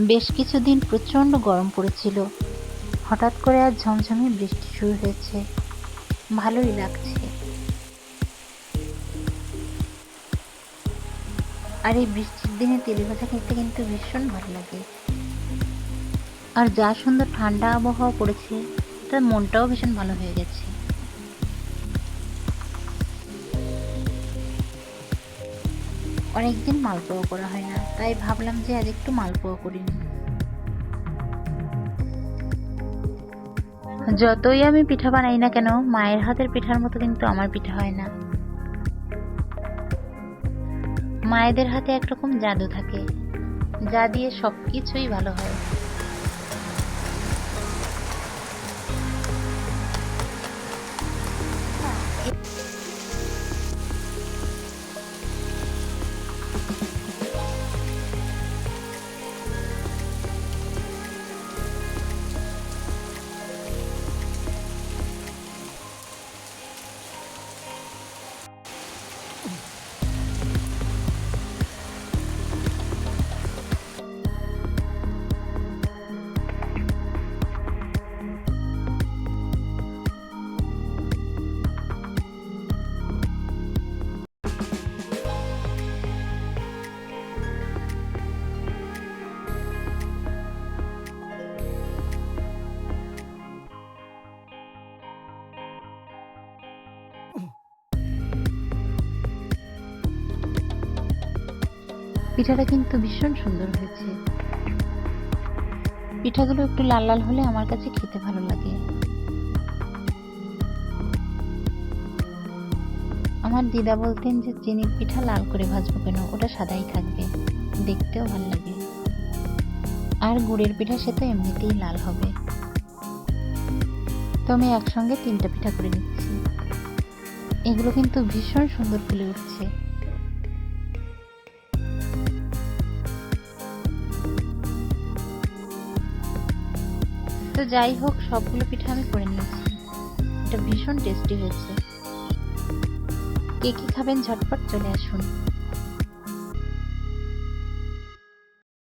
বেশ কিছুদিন প্রচণ্ড গরম পড়েছিল। হঠাৎ করে আজ ঝমঝমে বৃষ্টি শুরু হয়েছে। ভালোই লাগছে। আর এই বৃষ্টির দিনে তেলে ভাজা খেতে কিন্তু ভীষণ ভালো লাগে। আর যা সুন্দর ঠান্ডা আবহাওয়া পড়েছে, তার মনটাও ভীষণ ভালো হয়ে গেছে। অনেকদিন মালপোয়া করা হয় না, তাই ভাবলাম যে আজ একটু মালপোয়া করি যতই আমি পিঠা বানাই না কেন, মায়ের হাতের পিঠার মতো কিন্তু আমার পিঠা হয় না। মায়েদের হাতে একরকম জাদু থাকে, যা দিয়ে সব কিছুই ভালো হয়। Ooh. পিঠাটা কিন্তু ভীষণ সুন্দর হয়েছে। পিঠাগুলো একটু লাল লাল হলে আমার কাছে খেতে ভালো লাগে। আমার দিদা বলতেন যে, চিনির পিঠা লাল করে ভাজবো কেন? ওটা সাদাই থাকবে। দেখতেও ভালো লাগে। আর গুড়ের পিঠা সে তো এমনিতেই লাল হবে। তো আমি একসঙ্গে তিনটা পিঠা করে নিচ্ছি। এগুলো কিন্তু ভীষণ সুন্দর ফুলে উঠছে। তো যাই হোক, সবগুলো পিঠা আমি করে নিয়েছি। এটা ভীষণ টেস্টি হয়েছে। কে কি খাবেন ঝটপট চলে আসুন।